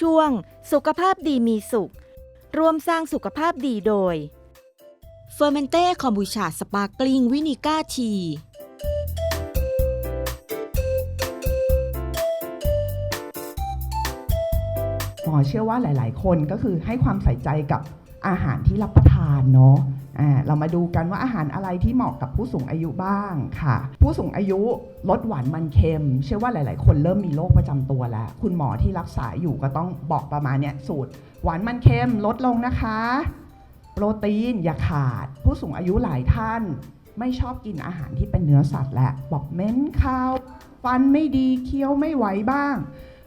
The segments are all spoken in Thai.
ช่วง สุขภาพดีมีสุข ร่วมสร้างสุขภาพดีโดยเฟอร์เมนเต้คอมบูชาสปาร์กลิงวินิก้าที หมอเชื่อว่าหลาย ๆ คนก็คือให้ความใส่ใจกับอาหารที่รับประทานเนาะ เรามาดูกันว่าอาหารอะไรที่เหมาะกับผู้สูงอายุบ้างค่ะ ผู้สูงอายุลดหวานมันเค็ม เชื่อว่าหลาย ๆ คนเริ่มมีโรคประจำตัวแล้ว คุณหมอที่รักษาอยู่ก็ต้องบอกประมาณเนี้ยสูตร หวานมันเค็มลดลงนะคะ โปรตีนอย่าขาด ผู้สูงอายุหลายท่าน ไม่ชอบกินอาหารที่เป็นเนื้อสัตว์แหละบอกเหม้นข้าวฟันไม่ดีเคี้ยวไม่ไหวบ้าง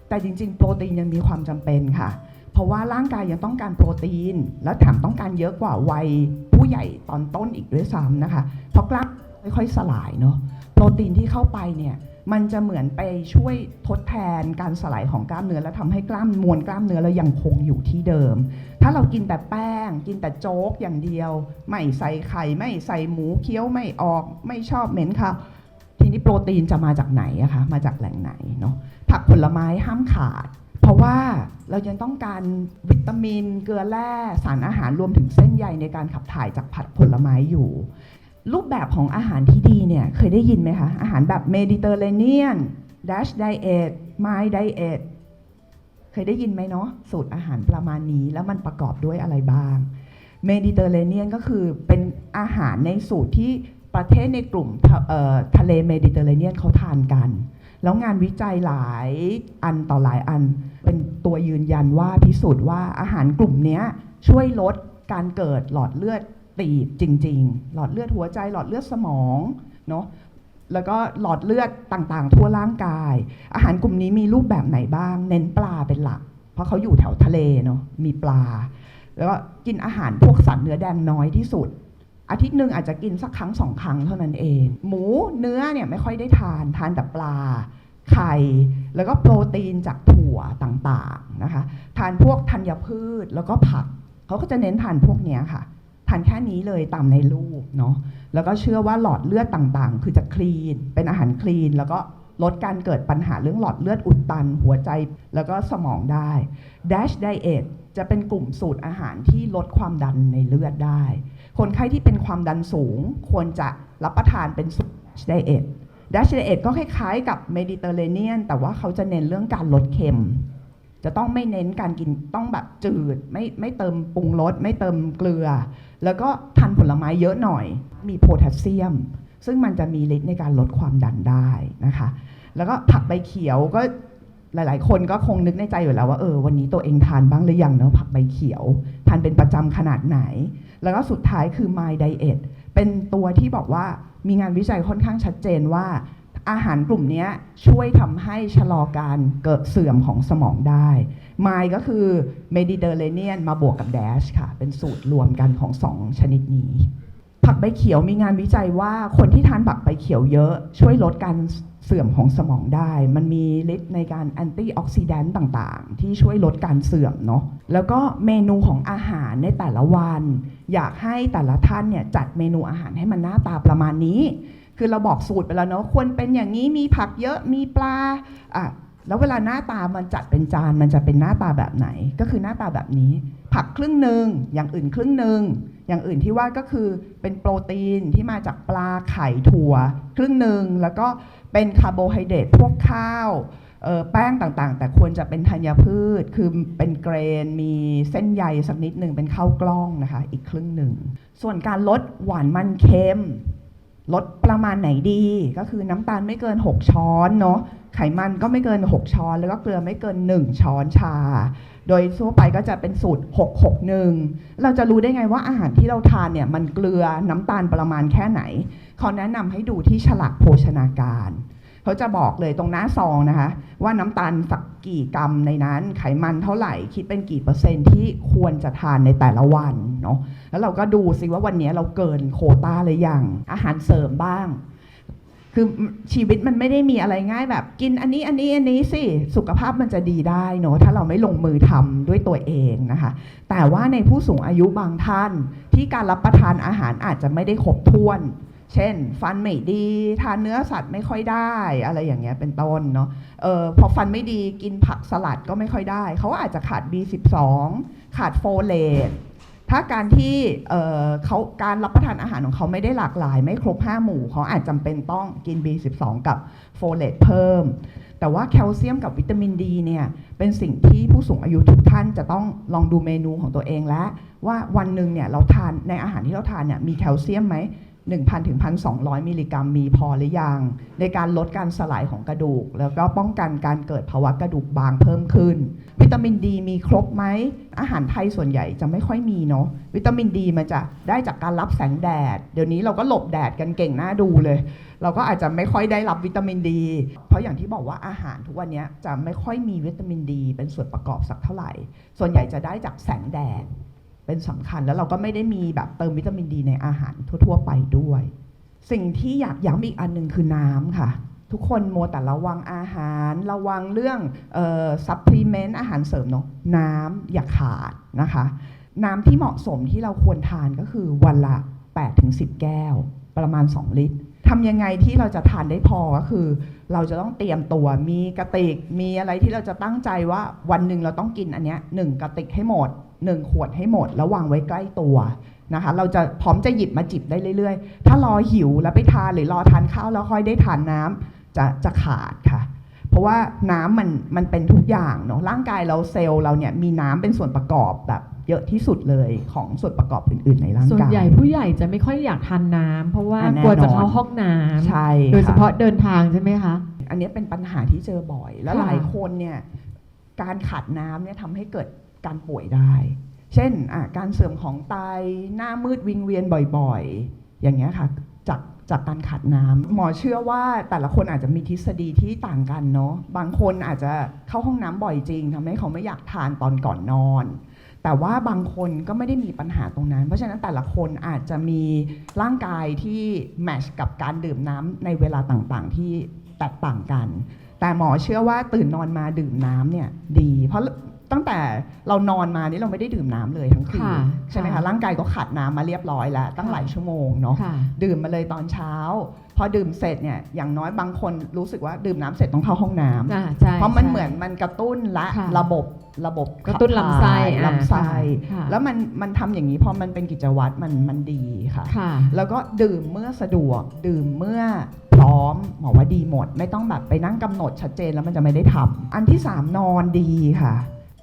แต่จริง ๆ โปรตีนยังมีความจำเป็นค่ะ เพราะว่าร่างกายยังต้องการโปรตีน แล้วแถมต้องการเยอะกว่าวัย ผู้ใหญ่ตอนต้นอีกด้วยซ้ำนะคะเพราะกล้ามค่อยๆสลายเนาะโปรตีนที่เข้าไปเนี่ยมันจะเหมือนไปช่วยทดแทนการสลายของกล้ามเนื้อและทำให้กล้ามมวลกล้ามเนื้อเรายังคงอยู่ที่เดิม ถ้าเรากินแต่แป้ง กินแต่โจ๊กอย่างเดียว ไม่ใส่ไข่ไม่ใส่หมูเคี้ยวไม่ออกไม่ชอบเหม็นค่ะ ทีนี้โปรตีนจะมาจากไหนอะคะมาจากแหล่งไหนเนาะผักผลไม้ห้ามขาด เพราะว่าเรายังต้องการวิตามิน เกลือแร่สารอาหารรวมถึงเส้นใยในการขับถ่ายจากผักผลไม้อยู่ รูปแบบของอาหารที่ดีเนี่ยเคยได้ยินไหมคะ อาหารแบบเมดิเตอร์เรเนียนดัชไดเอทไมไดเอทเคยได้ยินไหมเนาะสูตรอาหารประมาณนี้ แล้วมันประกอบด้วยอะไรบ้างเมดิเตอร์เรเนียนก็คือเป็นอาหารในสูตรที่ประเทศในกลุ่มทะเอ่อทะเลเมดิเตอร์เรเนียนเขาทานกัน แล้วงานวิจัยหลายอันต่อหลายอัน เป็นตัวยืนยันว่าพิสูจน์ว่าอาหารกลุ่มนี้ช่วยลดการเกิดหลอดเลือดตีบจริง ๆ หลอดเลือดหัวใจหลอดเลือดสมองเนาะแล้วก็หลอดเลือดต่างๆ ทั่วร่างกาย อาหารกลุ่มนี้มีรูปแบบไหนบ้าง เน้นปลาเป็นหลัก เพราะเขาอยู่แถวทะเลเนาะมีปลา แล้วก็กินอาหารพวกสัตว์เนื้อแดงน้อยที่สุด อาทิตย์หนึ่งอาจจะกินสักครั้งสองครั้งเท่านั้นเอง หมูเนื้อเนี่ยไม่ค่อยได้ทานทานแต่ปลาไข่ แล้วก็โปรตีนจากถั่ วต่างๆนะคะ ทานพวกธัญพืชแล้วก็ผักเขาก็จะเน้นทานพวกนี้ค่ะ ทานแค่นี้เลยตามในรูปเนาะแล้วก็เชื่อว่าหลอดเลือดต่างๆ คือจะคลีน เป็นอาหารคลีน แล้วก็ลดการเกิดปัญหาเรื่องหลอดเลือดอุดตัน หัวใจแล้วก็สมองได้ Dash Diet จะเป็นกลุ่มสูตรอาหารที่ลดความดันในเลือดได้ คนไข้ที่เป็นความดันสูง ควรจะรับประทานเป็นสูตร Dash Diet Dash Diet ก็คล้ายๆกับ Mediterranean แต่ว่าเขาจะเน้นเรื่องการลดเค็ม จะต้องไม่เน้นการกินต้องแบบจืด ไม่ไม่เติมปรุงรสไม่เติมเกลือ แล้วก็ทานผลไม้เยอะหน่อย มีโพแทสเซียม ซึ่งมันจะมีฤทธิ์ในการลดความดันได้นะคะ แล้วก็ผักใบเขียวก็หลาย ๆ คนก็คงนึกในใจอยู่แล้วว่าเออวันนี้ตัวเองทานบ้างหรือยังเนอะผักใบเขียวทานเป็นประจำขนาดไหน แล้วก็สุดท้ายคือ My Diet เป็นตัวที่บอกว่า มีงานวิจัยค่อนข้างชัดเจนว่า อาหารกลุ่มนี้ช่วยทำให้ชะลอการเกิดเสื่อมของสมองได้ My ก็คือเมดิเตอร์เรเนียนมาบวกกับแดชค่ะ เป็นสูตรรวมกันของสองชนิดนี้ ผักใบเขียวมีงานวิจัยว่าคนที่ทานผักใบเขียวเยอะช่วยลดการเสื่อมของสมองได้ มันมีฤทธิ์ในการแอนตี้ออกซิแดนต์ต่างๆ ที่ช่วยลดการเสื่อมเนาะแล้วก็เมนูของอาหารในแต่ละวัน อยากให้แต่ละท่านเนี่ยจัดเมนูอาหารให้มันหน้าตาประมาณนี้ คือเราบอกสูตรไปแล้วเนาะควรเป็นอย่างนี้มีผักเยอะมีปลาอะ แล้วเวลาหน้าตามันจัดเป็นจานมันจะเป็นหน้าตาแบบไหน ก็คือหน้าตาแบบนี้ ผักครึ่งหนึ่งอย่างอื่นครึ่งหนึ่งอย่างอื่นที่ว่าก็คือเป็นโปรตีนที่มาจากปลาไข่ถั่ว ครึ่งหนึ่งแล้วก็เป็นคาร์โบไฮเดรตพวกข้าวแป้งต่างๆ แต่ควรจะเป็นธัญพืช คือเป็นเกรน มีเส้นใยสักนิดหนึ่งเป็นข้าวกล้องนะคะ อีกครึ่งหนึ่ง ส่วนการลดหวานมันเค็มลดประมาณไหนดี ก็คือน้ำตาลไม่เกิน 6 ช้อนเนาะ ไขมันก็ไม่เกิน 6 ช้อน แล้วก็เกลือไม่เกิน 1 ช้อนชา โดยทั่วไปก็จะเป็นสูตร 661 เราจะรู้ได้ไงว่าอาหารที่เราทานเนี่ยมันเกลือน้ำตาลประมาณแค่ไหนเขาแนะนำให้ดูที่ฉลากโภชนาการเขาจะบอกเลยตรงหน้าซองนะคะ ว่าน้ำตาลสักกี่กรัมในนั้น ไขมันเท่าไหร่ คิดเป็นกี่เปอร์เซ็นต์ที่ควรจะทานในแต่ละวันเนาะแล้วเราก็ดูซิว่าวันนี้เราเกินโคต้าหรือยังอาหารเสริมบ้าง คือชีวิตมันไม่ได้มีอะไรง่ายแบบ กินอันนี้อันนี้อันนี้สิสุขภาพมันจะดีได้เนาะถ้าเราไม่ลงมือทำด้วยตัวเองนะคะ แต่ว่าในผู้สูงอายุบางท่าน ที่การรับประทานอาหารอาจจะไม่ได้ครบถ้วน เช่น ฟันไม่ดีทานเนื้อสัตว์ไม่ค่อยได้อะไรอย่างเงี้ยเป็นต้นเนาะเออพอฟันไม่ดีกินผักสลัดก็ไม่ค่อยได้ เขาอาจจะขาด B12 ขาดโฟเลต ถ้าการที่เขาการรับประทานอาหารของเขาไม่ได้หลากหลาย ไม่ครบ 5 หมู่เขาอาจจำเป็นต้องกิน B12 กับโฟเลตเพิ่ม แต่ว่าแคลเซียมกับวิตามินดีเนี่ยเป็นสิ่งที่ผู้สูงอายุทุกท่านจะต้องลองดูเมนูของตัวเองแล้วว่าวันหนึ่งเนี่ยเราทานในอาหารที่เราทานเนี่ยมีแคลเซียมไหม 1,000ถึง1,200 มิลลิกรัมมีพอหรือยัง ในการลดการสลายของกระดูก แล้วก็ป้องกันการเกิดภาวะกระดูกบางเพิ่มขึ้น วิตามินดีมีครบไหม อาหารไทยส่วนใหญ่จะไม่ค่อยมีเนาะวิตามินดีมันจะได้จากการรับแสงแดด เดี๋ยวนี้เราก็หลบแดดกันเก่งหน้าดูเลย เราก็อาจจะไม่ค่อยได้รับวิตามินดี เพราะอย่างที่บอกว่าอาหารทุกวันนี้จะไม่ค่อยมีวิตามินดี เป็นส่วนประกอบสักเท่าไหร่ ส่วนใหญ่จะได้จากแสงแดด เป็นสำคัญแล้วเราก็ไม่ได้มีแบบเติมวิตามินดีในอาหารทั่ว ๆ ไปด้วย สิ่งที่อยากย้ำอีกอันหนึ่งคือน้ำค่ะ ทุกคนมัวแต่ระวังอาหารระวังเรื่องซัพพลีเมนต์อาหารเสริมเนาะน้ำอย่าขาดนะคะ น้ำที่เหมาะสมที่เราควรทานก็คือวันละ 8-10 แก้ว ประมาณ 2 ลิตรทำยังไงที่เราจะทานได้พอก็คือ เราจะต้องเตรียมตัวมีกระติกมีอะไรที่เราจะตั้งใจว่าวันหนึ่งเราต้องกินอันเนี้ยหนึ่งกระติกให้หมด หนึ่งขวดให้หมดแล้ววางไว้ใกล้ตัวนะคะเราจะพร้อมจะหยิบมาจิบได้เรื่อยๆ ถ้ารอหิวแล้วไปทานหรือรอทานข้าวแล้วค่อยได้ทานน้ำจะจะขาดค่ะ เพราะว่าน้ำมันมันเป็นทุกอย่างเนาะร่างกายเราเซลล์เราเนี่ยมีน้ำเป็นส่วนประกอบแบบเยอะที่สุดเลยของส่วนประกอบอื่นๆในร่างกาย ส่วนใหญ่ผู้ใหญ่จะไม่ค่อยอยากทานน้ำเพราะว่าอะแน่กลัวจะนอนเข้าห้องน้ำใช่โดยเฉค่พาะเดินทางใช่ไหมคะ อันนี้เป็นปัญหาที่เจอบ่อย แล้วค่ะหลายคนเนี่ยการขาดน้ำเนี่ยทำให้เกิด การป่วยได้ เช่นการเสื่อมของไตหน้ามืดวิงเวียนบ่อยๆ อย่างเงี้ยค่ะจากจากการขาดน้ำหมอเชื่อว่าแต่ละคนอาจจะมีทฤษฎีที่ต่างกันเนาะบางคนอาจจะเข้าห้องน้ำบ่อยจริงทำให้เขาไม่อยากทานตอนก่อนนอน แต่ว่าบางคนก็ไม่ได้มีปัญหาตรงนั้น เพราะฉะนั้นแต่ละคนอาจจะมีร่างกายที่แมชกับการดื่มน้ำในเวลาต่างๆ ที่แตกต่างกัน แต่หมอเชื่อว่าตื่นนอนมาดื่มน้ำเนี่ยดี เพราะ ตั้งแต่เรานอนมานี่เราไม่ได้ดื่มน้ำเลยทั้งคืนค่ะใช่ไหมคะค่ะร่างกายก็ขาดน้ำมาเรียบร้อยแล้ว ตั้งหลายชั่วโมงเนาะค่ะ ดื่มมาเลยตอนเช้า พอดื่มเสร็จเนี่ยอย่างน้อยบางคนรู้สึกว่าดื่มน้ำเสร็จต้องเข้าห้องน้ำ อ่าใช่ เพราะมันใช่เหมือนมันกระตุ้นละค่ะระบบระบบกระตุ้นขับลำไส้ถ่ายอ่าลำไส้ค่ะ แล้วมันมันทำอย่างนี้พอมันเป็นกิจวัตรมันมันดีค่ะ ค่ะ แล้วก็ดื่มเมื่อสะดวก ดื่มเมื่อพร้อมหมอว่าดีหมด ไม่ต้องแบบไปนั่งกำหนดชัดเจนแล้วมันจะไม่ได้ทำอันที่สามนอนดีค่ะ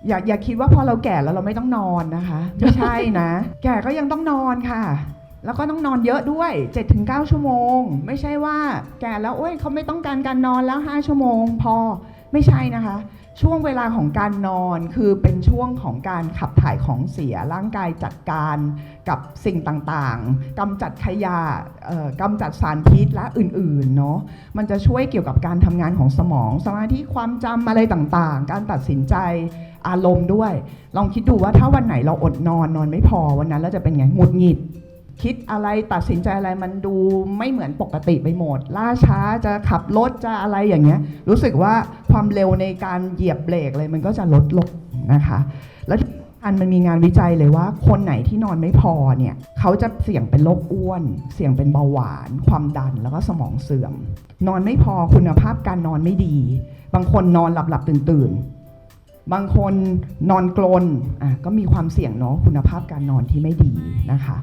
อย่าอย่าคิดว่าพอเราแก่แล้วเราไม่ต้องนอนนะคะ ไม่ใช่นะ แก่ก็ยังต้องนอนค่ะ แล้วก็ต้องนอนเยอะด้วย 7-9 ชั่วโมง ไม่ใช่ว่า แก่แล้วโอ้ยเขาไม่ต้องการการนอนแล้ว 5 ชั่วโมง พอ ไม่ใช่นะคะ ช่วงเวลาของการนอนคือเป็นช่วงของการขับถ่ายของเสียร่างกายจัดการกับสิ่งต่างๆกำจัดขยะกำจัดสารพิษและอื่นๆเนาะมันจะช่วยเกี่ยวกับการทำงานของสมอง สมาธิความจำอะไรต่างๆ การตัดสินใจอารมณ์ด้วย ลองคิดดูว่าถ้าวันไหนเราอดนอนนอนไม่พอวันนั้นเราจะเป็นไงหงุดหงิดคิดอะไรตัดสินใจอะไรมันดูไม่เหมือนปกติไปหมด ล่าช้าจะขับรถจะอะไรอย่างเงี้ย รู้สึกว่า ความเร็วในการเหยียบเบรกเลยมันก็จะลดลงนะคะ แล้วที่สำคัญมันมีงานวิจัยเลยว่า คนไหนที่นอนไม่พอเนี่ยเขาจะเสี่ยงเป็นโรคอ้วน เสี่ยงเป็นเบาหวาน ความดันแล้วก็สมองเสื่อม นอนไม่พอคุณภาพการนอนไม่ดี บางคนนอนหลับหลับตื่นตื่นบางคนนอนกลนอะก็มีความเสี่ยงเนาะคุณภาพการนอนที่ไม่ดีนะคะ